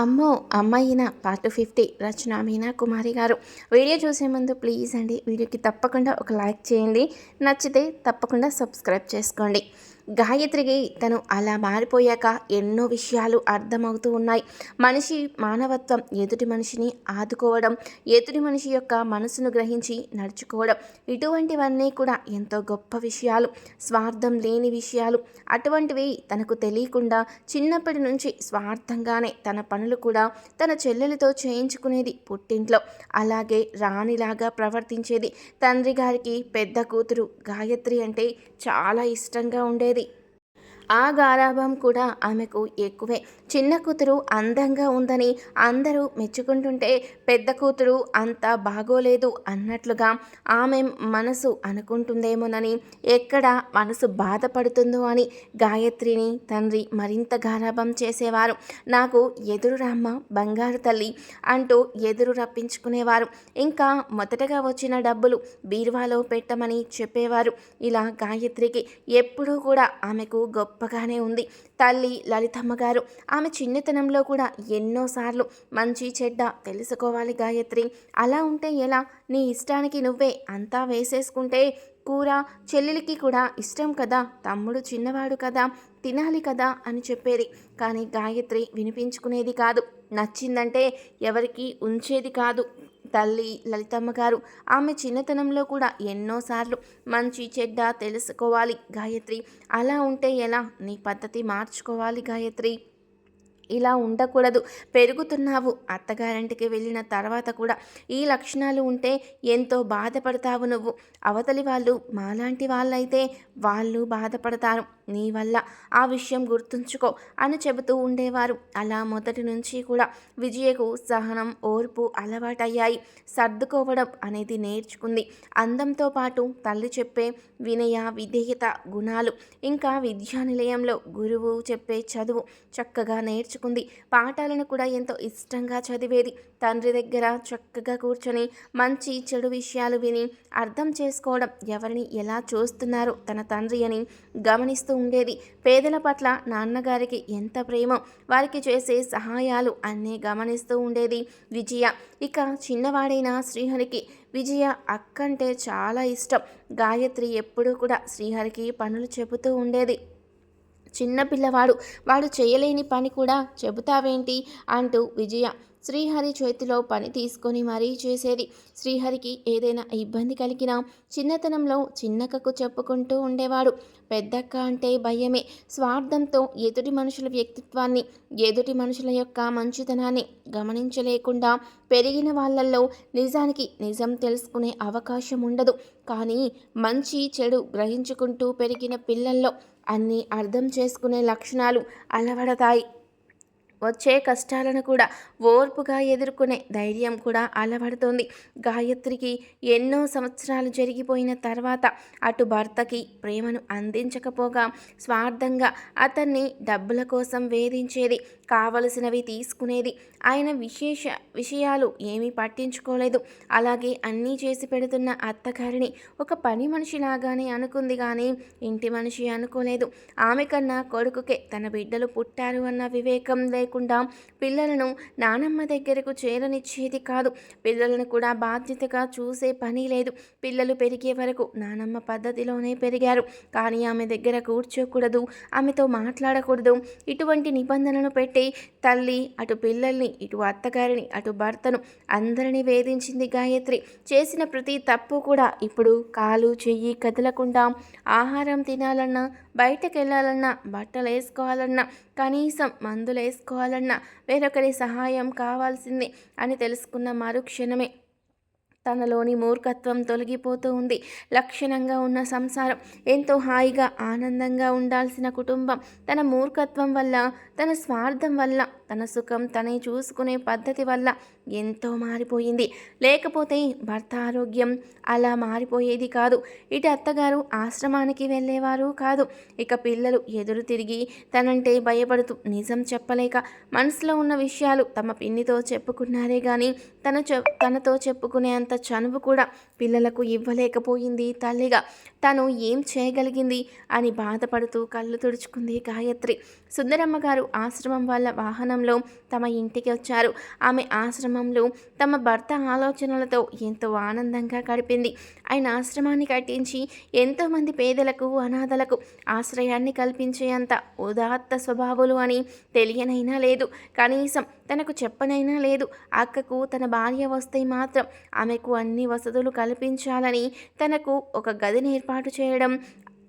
అమ్మో అమ్మాయిన part fifty Rachana Meena Kumari garu. Video చూసే ముందు ప్లీజ్ అండి వీడియోకి తప్పకుండా ఒక లైక్ చేయండి నచ్చితే తప్పకుండా సబ్స్క్రైబ్ చేసుకోండి. గాయత్రికి తను అలా మారిపోయాక ఎన్నో విషయాలు అర్థమవుతూ ఉన్నాయి. మనిషి మానవత్వం ఎదుటి మనిషిని ఆదుకోవడం ఎదుటి మనిషి యొక్క మనసును గ్రహించి నడుచుకోవడం ఇటువంటివన్నీ కూడా ఎంతో గొప్ప విషయాలు. స్వార్థం లేని విషయాలు. అటువంటివి తనకు తెలియకుండా చిన్నప్పటి నుంచి స్వార్థంగానే తన పనులు కూడా తన చెల్లెలతో చేయించుకునేది పుట్టింట్లో. అలాగే రాణిలాగా ప్రవర్తించేది. తండ్రి గారికి పెద్ద కూతురు గాయత్రి అంటే చాలా ఇష్టంగా ఉండేది. ఆ గారాభం కూడా ఆమెకు ఎక్కువే. చిన్న కూతురు అందంగా ఉందని అందరూ మెచ్చుకుంటుంటే పెద్ద కూతురు అంత బాగోలేదు అన్నట్లుగా ఆమె మనసు అనుకుంటుందేమోనని ఎక్కడ మనసు బాధపడుతుందో అని గాయత్రిని తండ్రి మరింత గారాభం చేసేవారు. నాకు ఎదురు రామ్మ బంగారు తల్లి అంటూ ఎదురు రప్పించుకునేవారు. ఇంకా మొదటగా వచ్చిన డబ్బులు బీరువాలో పెట్టమని చెప్పేవారు. ఇలా గాయత్రికి ఎప్పుడూ కూడా ఆమెకు గొప్ప గొప్పగానే ఉంది. తల్లి లలితమ్మ గారు ఆమె చిన్నతనంలో కూడా ఎన్నోసార్లు మంచి చెడ్డ తెలుసుకోవాలి గాయత్రి. అలా ఉంటే ఎలా? నీ ఇష్టానికి నువ్వే అంతా వేసేసుకుంటే కూర చెల్లెలికి కూడా ఇష్టం కదా తమ్ముడు చిన్నవాడు కదా తినాలి కదా అని చెప్పేది. కానీ గాయత్రి వినిపించుకునేది కాదు. నచ్చిందంటే ఎవరికి ఉంచేది కాదు. తల్లి లలితమ్మ గారు. ఆమె చిన్నతనంలో కూడా ఎన్నోసార్లు మంచి చెడ్డ తెలుసుకోవాలి గాయత్రి. అలా ఉంటే ఎలా? నీ పద్ధతి మార్చుకోవాలి గాయత్రి. ఇలా ఉండకూడదు. పెరుగుతున్నావు. అత్తగారింటికి వెళ్ళిన తర్వాత కూడా ఈ లక్షణాలు ఉంటే ఎంతో బాధపడతావు నువ్వు. అవతలి వాళ్ళు మాలాంటి వాళ్ళైతే వాళ్ళు బాధపడతారు. నీ వల్ల ఆ విషయం గుర్తుంచుకో అని చెబుతూ ఉండేవారు. అలా మొదటి నుంచి కూడా విజయకు సహనం ఓర్పు అలవాటయ్యాయి. సర్దుకోవడం అనేది నేర్చుకుంది. అందంతో పాటు తల్లి చెప్పే వినయ విధేయత గుణాలు ఇంకా విద్యా నిలయంలో గురువు చెప్పే చదువు చక్కగా నేర్చుకుంది. పాఠాలను కూడా ఎంతో ఇష్టంగా చదివేది. తండ్రి దగ్గర చక్కగా కూర్చొని మంచి చెడు విషయాలు విని అర్థం చేసుకోవడం ఎవరిని ఎలా చూస్తున్నారో? తన తండ్రి అని గమనిస్తూ ఉండేది. పేదల పట్ల నాన్నగారికి ఎంత ప్రేమో వారికి చేసే సహాయాలు అన్నీ గమనిస్తూ ఉండేది విజయ. ఇక చిన్నవాడైన శ్రీహరికి విజయ అక్కంటే చాలా ఇష్టం. గాయత్రి ఎప్పుడూ కూడా శ్రీహరికి పనులు చెబుతూ ఉండేది. చిన్న పిల్లవాడు. వాడు చేయలేని పని కూడా చెబుతావేంటి? అంటూ విజయ శ్రీహరి చేతిలో పని తీసుకొని మరీ చేసేది. శ్రీహరికి ఏదైనా ఇబ్బంది కలిగినా చిన్నతనంలో చిన్నకకు చెప్పుకుంటూ ఉండేవాడు. పెద్దక్క అంటే భయమే. స్వార్థంతో ఎదుటి మనుషుల వ్యక్తిత్వాన్ని ఎదుటి మనుషుల యొక్క మంచితనాన్ని గమనించలేకుండా పెరిగిన వాళ్ళల్లో నిజానికి నిజం తెలుసుకునే అవకాశం ఉండదు. కానీ మంచి చెడు గ్రహించుకుంటూ పెరిగిన పిల్లల్లో అన్నీ అర్థం చేసుకునే లక్షణాలు అలవడతాయి. వచ్చే కష్టాలను కూడా ఓర్పుగా ఎదుర్కొనే ధైర్యం కూడా అలవడుతోంది. గాయత్రికి ఎన్నో సంవత్సరాలు జరిగిపోయిన తర్వాత అటు భర్తకి ప్రేమను అందించకపోగా స్వార్థంగా అతన్ని డబ్బుల కోసం వేధించేది కావలసినవి తీసుకునేది. ఆయన విశేష విషయాలు ఏమీ పట్టించుకోలేదు. అలాగే అన్నీ చేసి పెడుతున్న అత్తగారిని ఒక పని మనిషిలాగానే అనుకుంది కానీ ఇంటి మనిషి అనుకోలేదు. ఆమె కన్నా కొడుకుకే తన బిడ్డలు పుట్టారు అన్న వివేకం లేకుండా పిల్లలను నానమ్మ దగ్గరకు చేరనిచ్చేది కాదు. పిల్లలను కూడా బాధ్యతగా చూసే పని లేదు. పిల్లలు పెరిగే వరకు నానమ్మ పద్ధతిలోనే పెరిగారు. కానీ ఆమె దగ్గర కూర్చోకూడదు ఆమెతో మాట్లాడకూడదు. ఇటువంటి నిబంధనలు పెట్టి తల్లి అటు పిల్లల్ని ఇటు అత్తగారిని అటు భర్తను అందరినీ వేధించింది గాయత్రి. చేసిన ప్రతి తప్పు కూడా ఇప్పుడు కాలు చెయ్యి కదలకుండా ఆహారం తినాలన్నా బయటకు వెళ్ళాలన్నా బట్టలు వేసుకోవాలన్నా కనీసం మందులు వేసుకోవాలన్నా వేరొకరి సహాయం కావాల్సింది అని తెలుసుకున్న మరుక్షణమే తనలోని మూర్ఖత్వం తొలగిపోతూ ఉంది. లక్షణంగా ఉన్న సంసారం ఎంతో హాయిగా ఆనందంగా ఉండాల్సిన కుటుంబం తన మూర్ఖత్వం వల్ల తన స్వార్థం వల్ల తన సుఖం తనే చూసుకునే పద్ధతి వల్ల ఎంతో మారిపోయింది. లేకపోతే భర్త ఆరోగ్యం అలా మారిపోయేది కాదు. ఇటు అత్తగారు ఆశ్రమానికి వెళ్ళేవారు కాదు. ఇక పిల్లలు ఎదురు తిరిగి తనంటే భయపడుతూ నిజం చెప్పలేక మనసులో ఉన్న విషయాలు తమ పిన్నితో చెప్పుకున్నారే కానీ తన తనతో చెప్పుకునే అంత చనువు కూడా పిల్లలకు ఇవ్వలేకపోయింది తల్లిగా. తను ఏం చేయగలిగింది అని బాధపడుతూ కళ్ళు తుడుచుకుంది గాయత్రి. సుందరమ్మ గారు ఆశ్రమం వాళ్ళ వాహనం ఆశ్రమంలో తమ ఇంటికి వచ్చారు. ఆమె ఆశ్రమంలో తమ భర్త ఆలోచనలతో ఎంతో ఆనందంగా గడిపింది. ఆయన ఆశ్రమాన్ని కట్టించి ఎంతోమంది పేదలకు అనాథలకు ఆశ్రయాన్ని కల్పించేంత ఉదాత్త స్వభావులు అని తెలియనైనా లేదు. కనీసం తనకు చెప్పనైనా లేదు. అక్కకు తన భార్య వస్తే మాత్రం ఆమెకు అన్ని వసతులు కల్పించాలని తనకు ఒక గదిని ఏర్పాటు చేయడం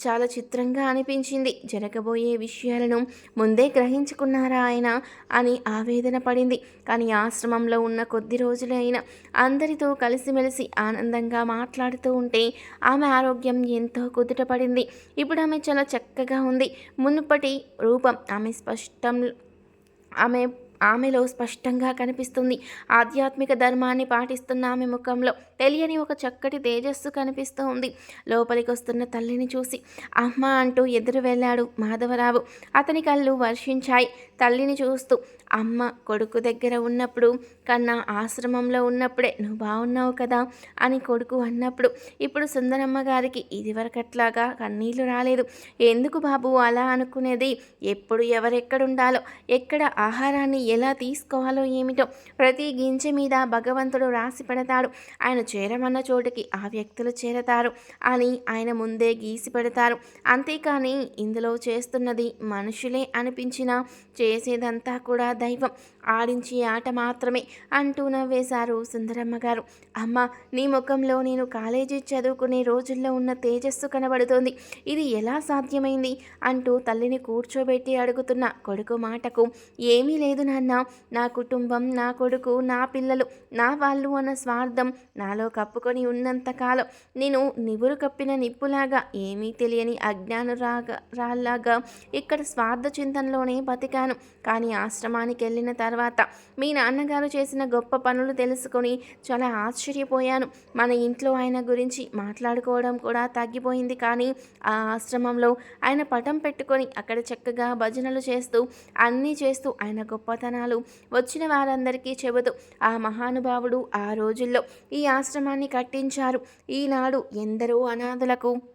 చాలా చిత్రంగా అనిపించింది. జరగబోయే విషయాలను ముందే గ్రహించుకున్నారా ఆయన అని ఆవేదన పడింది. కానీ ఆశ్రమంలో ఉన్న కొద్ది రోజులే అయినా అందరితో కలిసిమెలిసి ఆనందంగా మాట్లాడుతూ ఉంటే ఆమె ఆరోగ్యం ఎంతో కుదుటపడింది. ఇప్పుడు ఆమె చాలా చక్కగా ఉంది. మునుపటి రూపం ఆమె స్పష్టం ఆమె ఆమెలో స్పష్టంగా కనిపిస్తుంది. ఆధ్యాత్మిక ధర్మాన్ని పాటిస్తున్న ఆమె ముఖంలో తెలియని ఒక చక్కటి తేజస్సు కనిపిస్తూ ఉంది లోపలికి వస్తున్న తల్లిని చూసి అమ్మ అంటూ ఎదురు వెళ్ళాడు మాధవరావు. అతని కళ్ళు వర్షించాయి. తల్లిని చూస్తూ అమ్మ కొడుకు దగ్గర ఉన్నప్పుడు కన్నా ఆశ్రమంలో ఉన్నప్పుడే నువ్వు బాగున్నావు కదా అని కొడుకు అన్నప్పుడు ఇప్పుడు సుందరమ్మ గారికి ఇదివరకట్లాగా కన్నీళ్ళు రాలేదు. ఎందుకు బాబు అలా అనుకునేది? ఎప్పుడు ఎవరెక్కడుండాలో ఎక్కడ ఆహారాన్ని ఎలా తీసుకోవాలో ఏమిటో ప్రతి గింజ మీద భగవంతుడు రాసి పెడతాడు. ఆయన చేరమన్న చోటుకి ఆ వ్యక్తులు చేరతారు అని ఆయన ముందే గీసి పెడతారు. అంతేకాని ఇందులో చేస్తున్నది మనుషులే అనిపించినా చేసేదంతా కూడా దైవం. ఆడించే ఆట మాత్రమే అంటూ నవ్వేశారు సుందరమ్మ గారు. అమ్మ నీ ముఖంలో నేను కాలేజీ చదువుకునే రోజుల్లో ఉన్న తేజస్సు కనబడుతోంది. ఇది ఎలా సాధ్యమైంది? అంటూ తల్లిని కూర్చోబెట్టి అడుగుతున్న కొడుకు మాటకు ఏమీ లేదు నాన్న. నా కుటుంబం నా కొడుకు నా పిల్లలు నా వాళ్ళు అన్న స్వార్థం నాలో కప్పుకొని ఉన్నంతకాలం నేను నివురు కప్పిన నిప్పులాగా ఏమీ తెలియని అజ్ఞానురాగా రాల్లాగా ఇక్కడ స్వార్థ చింతనలోనే బతికాను. కానీ ఆశ్రమానికి వెళ్ళిన తర్వాత మీ నాన్నగారు చేసిన గొప్ప పనులు తెలుసుకొని చాలా ఆశ్చర్యపోయాను. మన ఇంట్లో ఆయన గురించి మాట్లాడుకోవడం కూడా తగ్గిపోయింది. కానీ ఆ ఆశ్రమంలో ఆయన పటం పెట్టుకొని అక్కడ చక్కగా భజనలు చేస్తూ అన్నీ చేస్తూ ఆయన గొప్పతనాలు వచ్చిన వారందరికీ చెబుతూ ఆ మహానుభావుడు ఆ రోజుల్లో ఈ ఆశ్రమాన్ని కట్టించారు. ఈనాడు ఎందరో అనాథులకు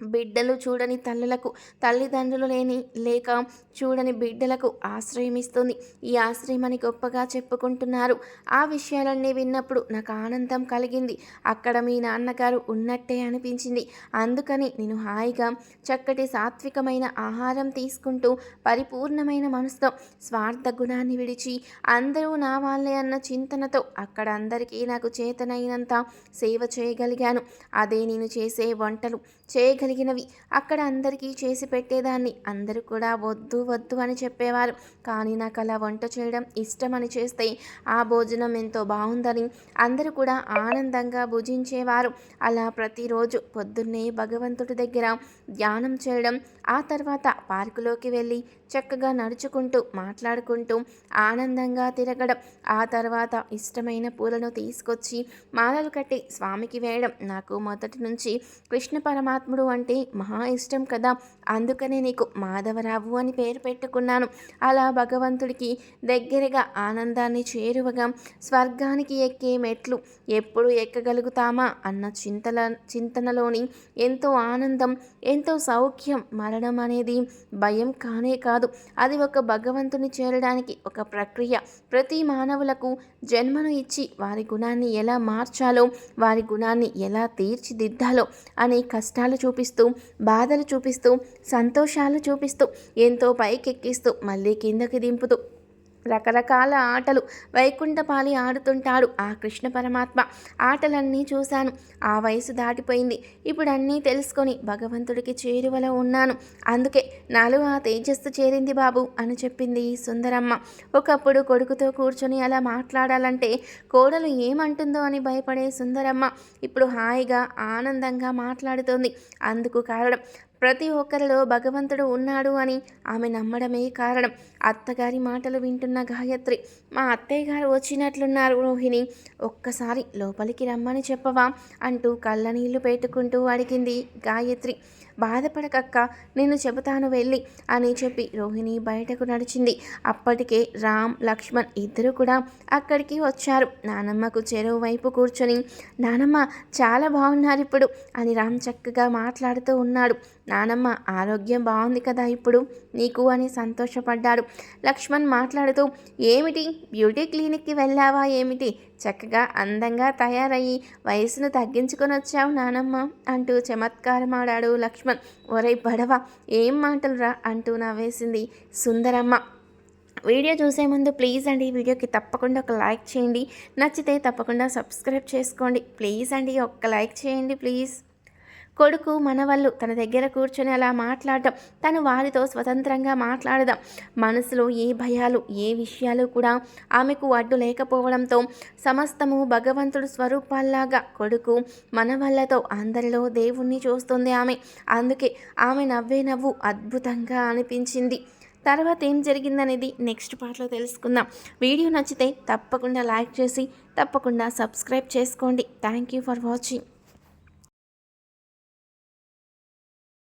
బిడ్డలు చూడని తల్లులకు తల్లిదండ్రులు లేని లేక చూడని బిడ్డలకు ఆశ్రయం ఇస్తుంది ఈ అని గొప్పగా చెప్పుకుంటున్నారు. ఆ విషయాలన్నీ విన్నప్పుడు నాకు ఆనందం కలిగింది. అక్కడ మీ నాన్నగారు ఉన్నట్టే అనిపించింది. అందుకని నేను హాయిగా చక్కటి సాత్వికమైన ఆహారం తీసుకుంటూ పరిపూర్ణమైన మనసుతో స్వార్థ గుణాన్ని విడిచి అందరూ నా వాళ్ళే అన్న చింతనతో అక్కడ అందరికీ నాకు చేతనైనంత సేవ చేయగలిగాను. అదే నేను చేసే వంటలు చేయగలి చేయగలిగినవి అక్కడ అందరికీ చేసి పెట్టేదాన్ని. అందరూ కూడా వద్దు వద్దు అని చెప్పేవారు. కానీ నాకు అలా వంట చేయడం ఇష్టమని చేస్తే ఆ భోజనం ఎంతో బాగుందని అందరూ కూడా ఆనందంగా భుజించేవారు. అలా ప్రతిరోజు పొద్దున్నే భగవంతుడి దగ్గర ధ్యానం చేయడం ఆ తర్వాత పార్కులోకి వెళ్ళి చక్కగా నడుచుకుంటూ మాట్లాడుకుంటూ ఆనందంగా తిరగడం ఆ తర్వాత ఇష్టమైన పూలను తీసుకొచ్చి మాలలు కట్టి స్వామికి వేయడం నాకు మొదటి నుంచి కృష్ణ పరమాత్ముడు అంటే అంటే మహా ఇష్టం కదా. అందుకనే నీకు మాధవరావు అని పేరు పెట్టుకున్నాను. అలా భగవంతుడికి దగ్గరగా ఆనందాన్ని చేరువగా స్వర్గానికి ఎక్కే మెట్లు ఎప్పుడు ఎక్కగలుగుతామా అన్న చింతల చింతనలోని ఎంతో ఆనందం ఎంతో సౌఖ్యం మరణం అనేది భయం కానే కాదు. అది ఒక భగవంతుని చేరడానికి ఒక ప్రక్రియ. ప్రతి మానవులకు జన్మను ఇచ్చి వారి గుణాన్ని ఎలా మార్చాలో వారి గుణాన్ని ఎలా తీర్చిదిద్దాలో అనే కష్టాలు చూపిస్తూ బాధలు చూపిస్తూ సంతోషాలు చూపిస్తూ ఎంతో పైకెక్కిస్తూ మళ్ళీ కిందకి దింపుతూ రకరకాల ఆటలు వైకుంఠపాలి ఆడుతుంటాడు ఆ కృష్ణ పరమాత్మ. ఆటలన్నీ చూశాను. ఆ వయసు దాటిపోయింది. ఇప్పుడు అన్నీ తెలుసుకొని భగవంతుడికి చేరువలో ఉన్నాను. అందుకే నాలో ఆ తేజస్సు చేరింది బాబు అని చెప్పింది సుందరమ్మ. ఒకప్పుడు కొడుకుతో కూర్చొని అలా మాట్లాడాలంటే కోడలు ఏమంటుందో అని భయపడే సుందరమ్మ ఇప్పుడు హాయిగా ఆనందంగా మాట్లాడుతోంది. అందుకు కారణం ప్రతి ఒక్కరిలో భగవంతుడు ఉన్నాడు అని ఆమె నమ్మడమే కారణం. అత్తగారి మాటలు వింటున్న గాయత్రి మా అత్తయ్య గారు వచ్చినట్లున్నారు రోహిణి ఒక్కసారి లోపలికి రమ్మని చెప్పవా? అంటూ కళ్ళనీళ్ళు పెట్టుకుంటూ అడిగింది గాయత్రి. బాధపడకక్క నేను చెబుతాను వెళ్ళి అని చెప్పి రోహిణి బయటకు నడిచింది. అప్పటికే రామ్ లక్ష్మణ్ ఇద్దరు కూడా అక్కడికి వచ్చారు. నానమ్మకు చెరువు వైపు కూర్చొని నానమ్మ చాలా బాగున్నారు ఇప్పుడు అని రామ్ చక్కగా మాట్లాడుతూ ఉన్నాడు. నానమ్మ ఆరోగ్యం బాగుంది కదా ఇప్పుడు? నీకు అని సంతోషపడ్డాడు. లక్ష్మణ్ మాట్లాడుతూ ఏమిటి? బ్యూటీ క్లినిక్కి వెళ్ళావా? ఏమిటి? చక్కగా అందంగా తయారయ్యి వయసును తగ్గించుకొని వచ్చావు నానమ్మ అంటూ చమత్కారమాడాడు లక్ష్మణ్. ఒరే బడవ ఏం మాటలురా అంటూ నవ్వేసింది సుందరమ్మ. వీడియో చూసే ముందు ప్లీజ్ అండి వీడియోకి తప్పకుండా ఒక లైక్ చేయండి. నచ్చితే తప్పకుండా సబ్స్క్రైబ్ చేసుకోండి. ప్లీజ్ అండి ఒక్క లైక్ చేయండి ప్లీజ్. కొడుకు మనవళ్ళు తన దగ్గర కూర్చొని అలా మాట్లాడటం తను వారితో స్వతంత్రంగా మాట్లాడదాం మనసులో ఏ భయాలు ఏ విషయాలు కూడా ఆమెకు అడ్డు లేకపోవడంతో సమస్తము భగవంతుడు స్వరూపాల్లాగా కొడుకు మనవళ్ళతో అందరిలో దేవుణ్ణి చూస్తుంది ఆమె. అందుకే ఆమె నవ్వే నవ్వు అద్భుతంగా అనిపించింది. తర్వాత ఏం జరిగిందనేది నెక్స్ట్ పార్ట్లో తెలుసుకుందాం. వీడియో నచ్చితే తప్పకుండా లైక్ చేసి తప్పకుండా సబ్స్క్రైబ్ చేసుకోండి. Thank you for watching.